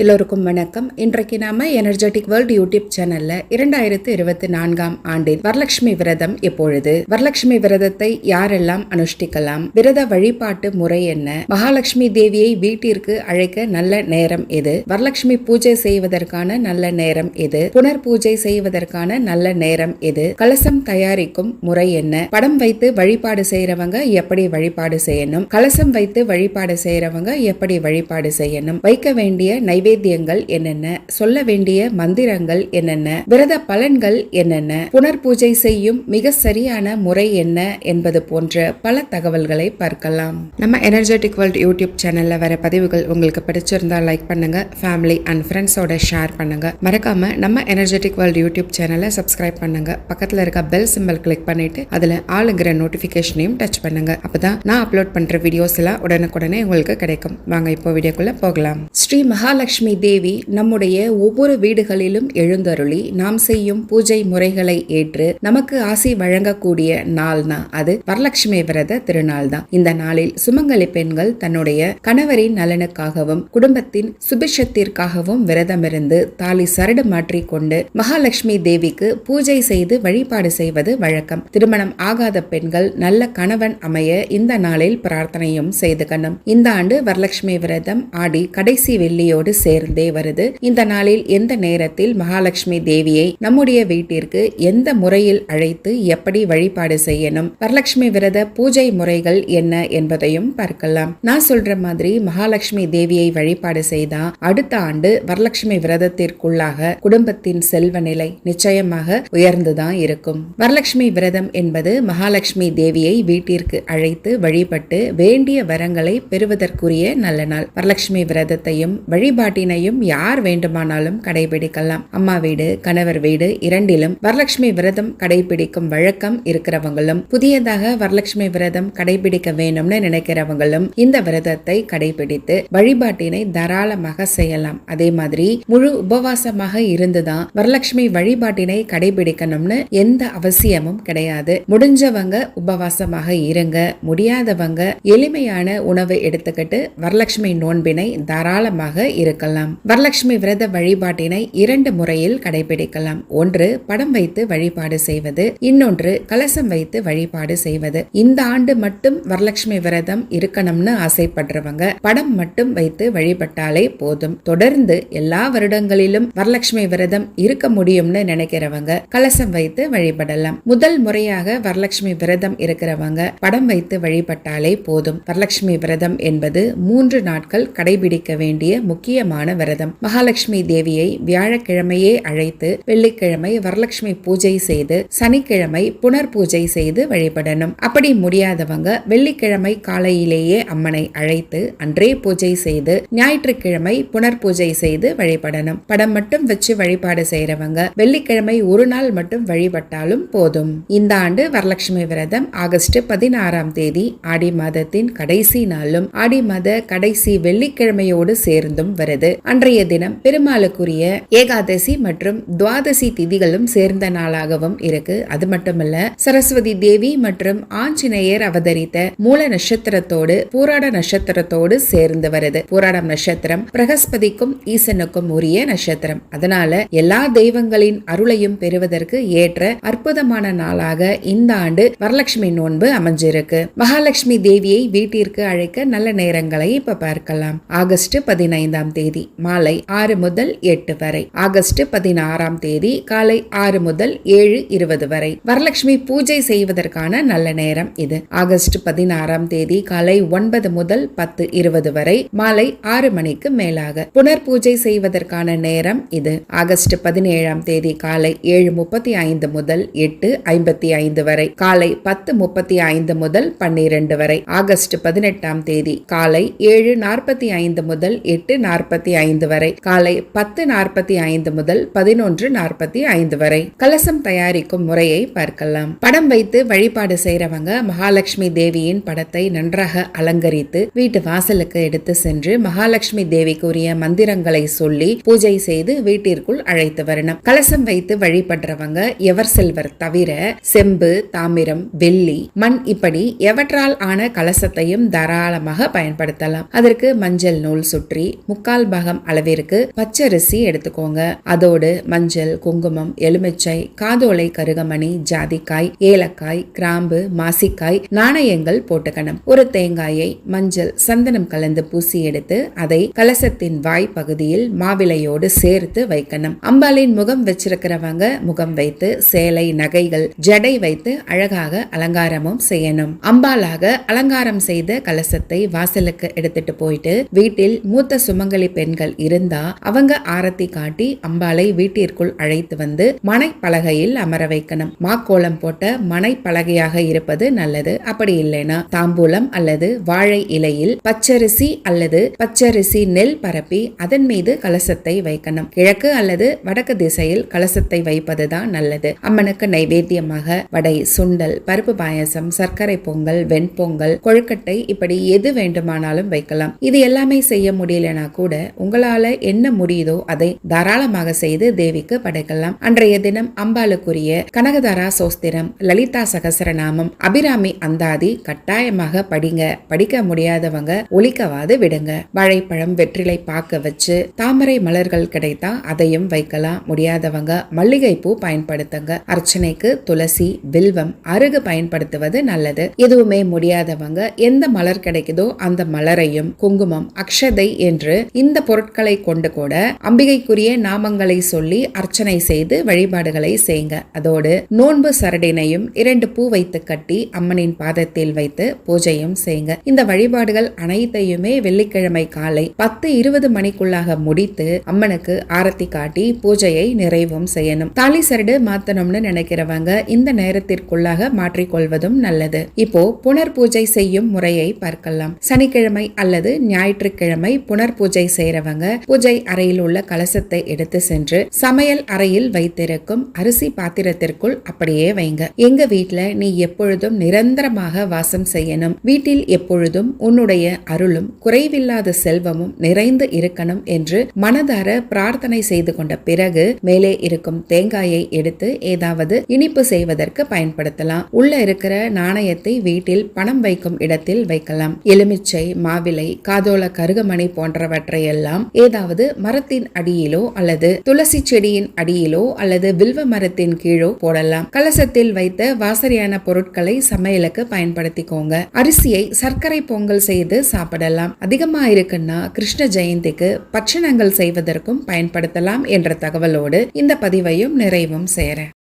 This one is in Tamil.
எல்லோருக்கும் வணக்கம். இன்றைக்கு நாம எனர்ஜெட்டிக் வேர்ல்ட் யூடியூப் சேனல்ல இரண்டாயிரத்து இருபத்தி நான்காம் ஆண்டில் வரலட்சுமி விரதம் எப்பொழுது? வரலட்சுமி விரதத்தை யாரெல்லாம் அனுஷ்டிக்கலாம்? விரத வழிபாட்டு முறை என்ன? மகாலட்சுமி தேவியை வீட்டிற்கு அழைக்க நல்ல நேரம் எது? வரலட்சுமி பூஜை செய்வதற்கான நல்ல நேரம் எது? புனர் பூஜை செய்வதற்கான நல்ல நேரம் எது? கலசம் தயாரிக்கும் முறை என்ன? படம் வைத்து வழிபாடு செய்யறவங்க எப்படி வழிபாடு செய்யணும்? கலசம் வைத்து வழிபாடு செய்யறவங்க எப்படி வழிபாடு செய்யணும்? வைக்க வேண்டிய நைவேத்தியங்கள் என்னென்ன? சொல்ல வேண்டிய மந்திரங்கள் என்னென்ன? விரத பலன்கள் என்னென்ன? புனர் பூஜை செய்யும் மிக சரியான முறை என்ன? என்பது போன்ற பல தகவல்களை பார்க்கலாம். நம்ம எனர்ஜெட்டிக் வேர்ல்ட் யூடியூப் சேனல்ல வர பதிவுகள் உங்களுக்கு பிடிச்சிருந்தா லைக் பண்ணுங்க. ஃபேமிலி அண்ட் ஃப்ரெண்ட்ஸோட ஷேர் பண்ணுங்க. மறக்காம நம்ம எனர்ஜெட்டிக் வேர்ல்ட் யூடியூப் சேனலை சப்ஸ்கிரைப் பண்ணுங்க. பக்கத்துல இருக்க பெல் சிம்பல் கிளிக் பண்ணிட்டு அதுல ஆளுங்கிற நோட்டிபிகேஷனையும் டச் பண்ணுங்க. அப்பதான் நான் அப்லோட் பண்ற வீடியோஸ் எல்லாம் உடனுக்குடனே உங்களுக்கு கிடைக்கும். வாங்க இப்போ வீடியோக்குள்ள போகலாம். ஸ்ரீ மகாலட்சுமி தேவி நம்முடைய ஒவ்வொரு வீடுகளிலும் எழுந்தருளி நாம் செய்யும் பூஜை முறைகளை ஏற்று நமக்கு ஆசை வழங்கக்கூடிய நாள் அது வரலட்சுமி விரத திருநாள் தான் இந்த நாளில் சுமங்கலி பெண்கள் தன்னுடைய கணவரின் நலனுக்காகவும் குடும்பத்தின் சுபிஷத்திற்காகவும் விரதமிருந்து தாலி சரடு மாற்றிக்கொண்டு மகாலட்சுமி தேவிக்கு பூஜை செய்து வழிபாடு செய்வது வழக்கம். திருமணம் ஆகாத பெண்கள் நல்ல கணவன் அமைய இந்த நாளில் பிரார்த்தனையும் செய்துக்கணும் இந்த ஆண்டு வரலட்சுமி விரதம் ஆடி கடைசி வெள்ளியோடு சேர்ந்தே வருது. இந்த நாளில் எந்த நேரத்தில் மகாலட்சுமி தேவியை நம்முடைய வீட்டிற்கு எந்த முறையில் அழைத்து எப்படி வழிபாடு செய்யணும்? வரலட்சுமி விரத பூஜை முறைகள் என்ன என்பதையும் பார்க்கலாம். நான் சொல்ற மாதிரி மகாலட்சுமி தேவியை வழிபாடு செய்தா அடுத்த ஆண்டு வரலட்சுமி விரதத்திற்குள்ளாக குடும்பத்தின் செல்வ நிலை நிச்சயமாக உயர்ந்துதான் இருக்கும். வரலட்சுமி விரதம் என்பது மகாலட்சுமி தேவியை வீட்டிற்கு அழைத்து வழிபட்டு வேண்டிய வரங்களை பெறுவதற்குரிய நல்ல நாள். வரலட்சுமி விரதத்தையும் வழிபாடு வழிகாட்டினையும் யார் வேண்டுமானாலும் கடைபிடிக்கலாம். அம்மா வீடு கணவர் வீடு இரண்டிலும் வரலட்சுமி விரதம் கடைபிடிக்கும் வழக்கம் இருக்கிறவங்களும் புதியதாக வரலட்சுமி விரதம் கடைபிடிக்க வேணும்னு நினைக்கிறவங்களும் இந்த விரதத்தை கடைபிடித்து வழிபாட்டினை தாராளமாக செய்யலாம். அதே மாதிரி முழு உபவாசமாக இருந்துதான் வரலட்சுமி வழிபாட்டினை கடைபிடிக்கணும்னு எந்த அவசியமும் கிடையாது. முடிஞ்சவங்க உபவாசமாக இருங்க. முடியாதவங்க எளிமையான உணவை எடுத்துக்கிட்டு வரலட்சுமி நோன்பினை தாராளமாக இருக்கலாம் வரலட்சுமி விரத வழிபாட்டினை இரண்டு முறையில் கடைபிடிக்கலாம். ஒன்று படம் வைத்து வழிபாடு செய்வது. இன்னொன்று கலசம் வைத்து வழிபாடு செய்வது. இந்த ஆண்டு மட்டும் வரலட்சுமி விரதம் இருக்கணும்னு ஆசைப்படுறவங்க படம் மட்டும் வைத்து வழிபட்டாலே போதும். தொடர்ந்து எல்லா வருடங்களிலும் வரலட்சுமி விரதம் இருக்க முடியும்னு நினைக்கிறவங்க கலசம் வைத்து வழிபடலாம். முதல் முறையாக வரலட்சுமி விரதம் இருக்கிறவங்க படம் வைத்து வழிபட்டாலே போதும். வரலட்சுமி விரதம் என்பது மூன்று நாட்கள் கடைபிடிக்க வேண்டிய முக்கியமான விரதம் மகாலட்சுமி தேவியை வியாழக்கிழமையே அழைத்து வெள்ளிக்கிழமை வரலட்சுமி பூஜை செய்து சனிக்கிழமை புனர் பூஜை செய்து வழிபடணும். அப்படி முடியாதவங்க வெள்ளிக்கிழமை காலையிலேயே அம்மனை அழைத்து அன்றே பூஜை செய்து ஞாயிற்றுக்கிழமை புனர் பூஜை செய்து வழிபடணும். படம் மட்டும் வச்சு வழிபாடு செய்யறவங்க வெள்ளிக்கிழமை ஒரு நாள் மட்டும் வழிபட்டாலும் போதும். இந்த ஆண்டு வரலட்சுமி விரதம் ஆகஸ்ட் பதினாறாம் தேதி ஆடி மாதத்தின் கடைசி நாளும் ஆடி மாத கடைசி வெள்ளிக்கிழமையோடு சேர்ந்தும் வருது. அன்றைய தினம் பெருமாளுக்குரிய ஏகாதசி மற்றும் துவாதசி திதிகளும் சேர்ந்த நாளாகவும் இருக்கு. அது மட்டுமல்ல சரஸ்வதி தேவி மற்றும் ஆஞ்சநேயர் அவதரித்த மூல நட்சத்திரத்தோடு பூராட நட்சத்திரத்தோடு சேர்ந்து வருது. பூராடம் நட்சத்திரம் பிரகஸ்பதிக்கும் ஈசனுக்கும் உரிய நட்சத்திரம். அதனால எல்லா தெய்வங்களின் அருளையும் பெறுவதற்கு ஏற்ற அற்புதமான நாளாக இந்த ஆண்டு வரலட்சுமி நோன்பு அமைஞ்சிருக்கு. மகாலட்சுமி தேவியை வீட்டிற்கு அழைக்க நல்ல நேரங்களை இப்ப பார்க்கலாம். ஆகஸ்ட் பதினைந்தாம் தேதி. மாலை ஆறு முதல் எட்டு வரை. ஆகஸ்ட் பதினாறாம் தேதி காலை ஆறு முதல் ஏழு இருபது வரை. வரலட்சுமி பூஜை செய்வதற்கான நல்ல நேரம் இது. ஆகஸ்ட் பதினாறாம் தேதி காலை ஒன்பது முதல் பத்து இருபது வரை மாலை ஆறு மணிக்கு மேலாக. புனர் பூஜை செய்வதற்கான நேரம் இது. ஆகஸ்ட் பதினேழாம் தேதி காலை ஏழு முப்பத்தி ஐந்து முதல் எட்டு ஐம்பத்தி ஐந்து வரை. காலை பத்து முப்பத்தி ஐந்து முதல் பன்னிரண்டு வரை. ஆகஸ்ட் பதினெட்டாம் தேதி காலை ஏழு நாற்பத்தி ஐந்து முதல் எட்டு நாற்பத்தி ஐந்து வரை காலை பத்து நாற்பத்தி ஐந்து முதல் பதினொன்று நாற்பத்தி ஐந்து வரை. கலசம் தயாரிக்கும் முறையை பார்க்கலாம். படம் வைத்து வழிபாடு செய்யறவங்க மகாலட்சுமி தேவியின் படத்தை நன்றாக அலங்கரித்து வீட்டு வாசலுக்கு எடுத்து சென்று மகாலட்சுமி தேவிக்குரிய மந்திரங்களை சொல்லி பூஜை செய்து வீட்டிற்குள் அழைத்து வரணும். கலசம் வைத்து வழிபடுறவங்க எவர் செல்வர் தவிர செம்பு தாமிரம் வெள்ளி மண் இப்படி எவற்றால் ஆன கலசத்தையும் தாராளமாக பயன்படுத்தலாம். அதற்கு மஞ்சள் நூல் சுற்றி முக்கால் பாகம் அளவிற்கு பச்சரிசி எடுத்துக்கோங்க. அதோடு மஞ்சள் குங்குமம் எலுமிச்சை காதோலை கருகமணி ஜாதிக்காய் ஏலக்காய் கிராம்பு மாசிக்காய் நாணயங்கள் போட்டுக்கணும். ஒரு தேங்காயை மஞ்சள் சந்தனம் கலந்து பூசி எடுத்து அதை கலசத்தின் வாய் பகுதியில் மாவிளையோடு சேர்த்து வைக்கணும். அம்பாளின் முகம் வச்சிருக்கிறவங்க முகம் வைத்து சேலை நகைகள் ஜடை வைத்து அழகாக அலங்காரமும் செய்யணும். அம்பாலாக அலங்காரம் செய்த கலசத்தை வாசலுக்கு எடுத்துட்டு போயிட்டு வீட்டில் மூத்த சுமங்கலி பெண்கள் இருந்தா அவங்க ஆரத்தி காட்டி அம்பாளை வீட்டிற்குள் அழைத்து வந்து மனைப்பலகையில் அமர வைக்கணும். மாக்கோலம் போட்ட மனைப்பலகையாக இருப்பது நல்லது. அப்படி இல்லைனா தாம்பூலம் அல்லது வாழை இலையில் பச்சரிசி அல்லது பச்சரிசி நெல் பரப்பி அதன் மீது கலசத்தை வைக்கணும். கிழக்கு அல்லது வடக்கு திசையில் கலசத்தை வைப்பதுதான் நல்லது. அம்மனுக்கு நைவேத்தியமாக வடை சுண்டல் பருப்பு பாயசம் சர்க்கரை பொங்கல் வெண்பொங்கல் கொழுக்கட்டை இப்படி எது வேண்டுமானாலும் வைக்கலாம். இது எல்லாமே செய்ய முடியலனா கூட உங்களால என்ன முடியுதோ அதை தாராளமாக செய்து தேவிக்கு படைக்கலாம். அன்றைய தினம் அம்பாளுக்குரிய கனகதாரா சோஸ்திரம் லலிதா சகசரநாமம் அபிராமி அந்தாதி கட்டாயமாக படிங்க. படிக்க முடியாதவங்க ஒழிக்கவாது விடுங்க. வாழைப்பழம் வெற்றிலை பார்க்க வச்சு தாமரை மலர்கள் கிடைத்தா அதையும் வைக்கலாம். முடியாதவங்க மல்லிகை பூ பயன்படுத்துங்க. அர்ச்சனைக்கு துளசி வில்வம் அருகு பயன்படுத்துவது நல்லது. எதுவுமே முடியாதவங்க எந்த மலர் கிடைக்குதோ அந்த மலரையும் குங்குமம் அக்ஷதை என்று இந்த பொருட்களை கொண்டு கூட அம்பிகைக்குரிய நாமங்களை சொல்லி அர்ச்சனை செய்து வழிபாடுகளை செய்யுங்க. அதோடு நோன்பு சரடினையும் இரண்டு பூ வைத்து கட்டி அம்மனின் பாதத்தில் வைத்து பூஜையும் செய்யுங்க. இந்த வழிபாடுகள் அனைத்தையுமே வெள்ளிக்கிழமை காலை பத்து இருபது மணிக்குள்ளாக முடித்து அம்மனுக்கு ஆரத்தி காட்டி பூஜையை நிறைவும் செய்யணும். தாலி சரடு மாத்தணும்னு நினைக்கிறவங்க இந்த நேரத்திற்குள்ளாக மாற்றிக்கொள்வதும் நல்லது. இப்போ புனர் பூஜை செய்யும் முறையை பார்க்கலாம். சனிக்கிழமை அல்லது ஞாயிற்றுக்கிழமை புனர் பூஜை செய்யறவங்க பூஜை அறையில் உள்ள கலசத்தை எடுத்து சென்று சமையல் அறையில் வைத்திருக்கும் அரிசி பாத்திரத்திற்குள் அப்படியே வைங்க. எங்க வீட்டுல நீ எப்பொழுதும் நிரந்தரமாக வாசம் செய்யணும். வீட்டில் எப்பொழுதும் உன்னுடைய அருளும் குறைவில்லாத செல்வமும் நிறைந்து இருக்கணும் என்று மனதார பிரார்த்தனை செய்து கொண்ட பிறகு மேலே இருக்கும் தேங்காயை எடுத்து ஏதாவது இனிப்பு செய்வதற்கு பயன்படுத்தலாம். உள்ள இருக்கிற நாணயத்தை வீட்டில் பணம் வைக்கும் இடத்தில் வைக்கலாம். எலுமிச்சை மாவிலை காதோல கருகமணி போன்றவற்றை எல்லாம் ஏதாவது மரத்தின் அடியிலோ அல்லது துளசி செடியின் அடியிலோ அல்லது வில்வ மரத்தின் கீழோ போடலாம். கலசத்தில் வைத்த வாசனையான பொருட்களை சமையலுக்கு பயன்படுத்திக்கோங்க. அரிசியை சர்க்கரை பொங்கல் செய்து சாப்பிடலாம். அதிகமா இருக்குன்னா கிருஷ்ண ஜெயந்திக்கு பட்சணங்கள் செய்வதற்கும் பயன்படுத்தலாம் என்ற தகவலோடு இந்த பதிவையும் நிறைவும் செய்கிறேன்